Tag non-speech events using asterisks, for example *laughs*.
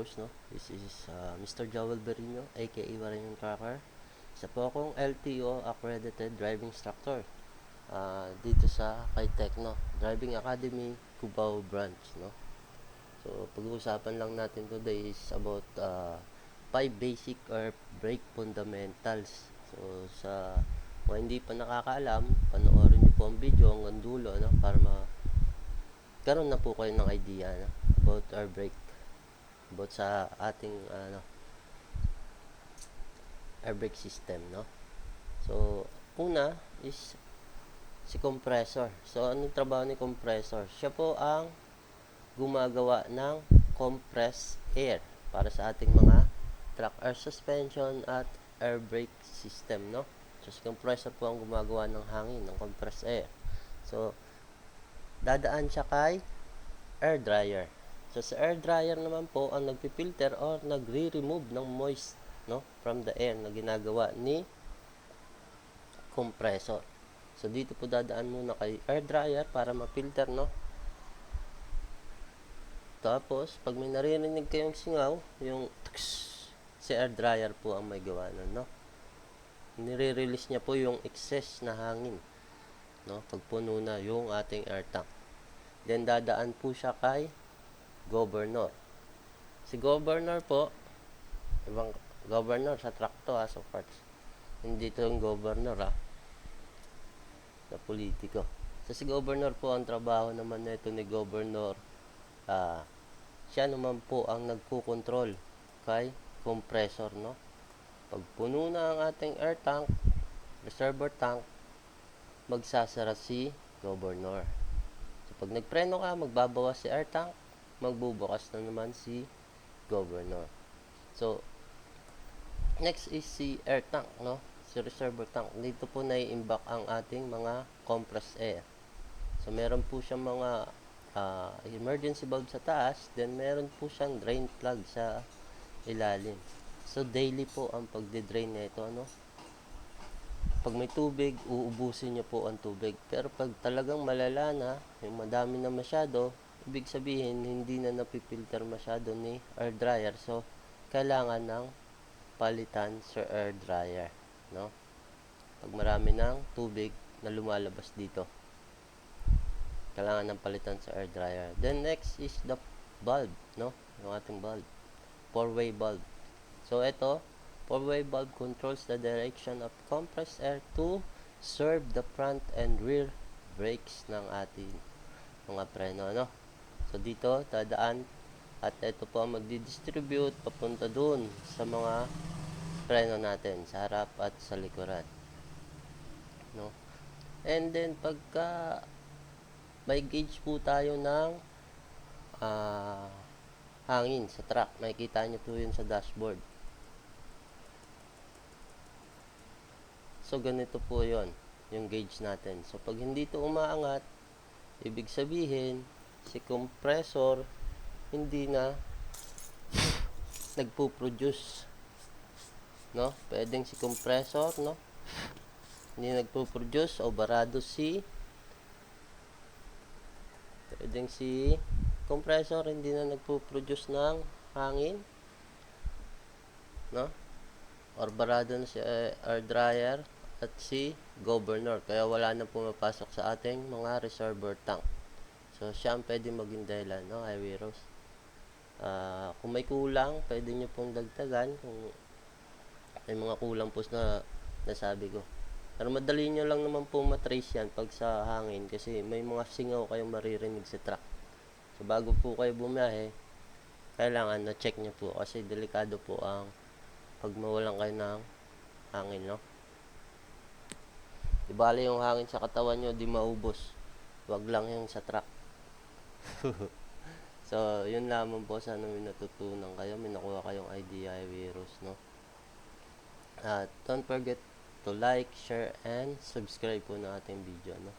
Virus, no? This is uh, Mr. Joel Berino, aka Waranyon Tracker. Isa po akong LTO accredited driving instructor uh, dito sa kay Techno Driving Academy, Cubao branch, no? So, pag-uusapan lang natin today is about uh, five basic or brake fundamentals. So, sa mga hindi pa nakakaalam, panoorin niyo po ang video hanggang dulo, no? Para ma karon na po kayo ng idea no? about our brake about sa ating ano air brake system no? So una is si compressor. So anong trabaho ni compressor? Siya po ang gumagawa ng compressed air para sa ating mga truck air suspension at air brake system no? So si compressor po ang gumagawa ng hangin ng compressed air. So dadaan siya kay air dryer. So sa air dryer naman po ang nagpipilter or nagre-remove ng moist no from the air na ginagawa ni compressor. So dito po dadaan muna kay air dryer para ma-filter no. Tapos pag may naririnig kayong singaw, yung tks, si air dryer po ang may gawa nun, no. Nire-release niya po yung excess na hangin no pag puno na yung ating air tank then dadaan po siya kay governor. Si governor po ibang governor sa truck to ha so parts. Hindi to yung governor ha na politiko. So si governor po ang trabaho naman nito ni governor ah siya naman po ang nagkukontrol kay compressor no? Pag puno na ang ating air tank reservoir tank magsasara si governor. So, pag nagpreno ka, magbabawas si air tank, magbubukas na naman si governor. So, next is si air tank, no? Si reservoir tank. Dito po nai-imbak ang ating mga compressed air. So, meron po siyang mga uh, emergency valve sa taas, then meron po siyang drain plug sa ilalim. So, daily po ang pagde-drain nito, ano? pag may tubig, uubusin niyo po ang tubig. Pero pag talagang malala na, yung madami na masyado, ibig sabihin, hindi na napipilter masyado ni air dryer. So, kailangan ng palitan sa air dryer. No? Pag marami ng tubig na lumalabas dito. Kailangan ng palitan sa air dryer. Then, next is the bulb. No? Yung ating bulb. Four-way bulb. So, ito, Four-way valve controls the direction of compressed air to serve the front and rear brakes ng ating mga preno, no? So, dito, dadaan at ito po ang magdi-distribute papunta dun sa mga preno natin, sa harap at sa likuran. No? And then, pagka may gauge po tayo ng uh, hangin sa truck, makikita nyo po yun sa dashboard. So, ganito po yon yung gauge natin. So, pag hindi ito umaangat, ibig sabihin, si compressor hindi na nagpo-produce. No? Pwedeng si compressor, no? Hindi nagpo-produce o barado si pwedeng si compressor hindi na nagpo-produce ng hangin. No? Or barado na si air dryer at si governor. Kaya wala na pumapasok sa ating mga reservoir tank. So, siya ang pwede maging dahilan, no, highway rose. Uh, kung may kulang, pwede nyo pong dagdagan kung may mga kulang po na nasabi ko. Pero madali nyo lang naman po matrace yan pag sa hangin kasi may mga singaw kayong maririnig sa truck. So, bago po kayo bumiyahe, kailangan na check nyo po kasi delikado po ang pag mawalan kayo ng hangin, no? Di yung hangin sa katawan nyo, di maubos. Wag lang yung sa truck. *laughs* so, yun lamang po. Sana may natutunan kayo. May nakuha kayong idea virus, no? At don't forget to like, share, and subscribe po na ating video, no?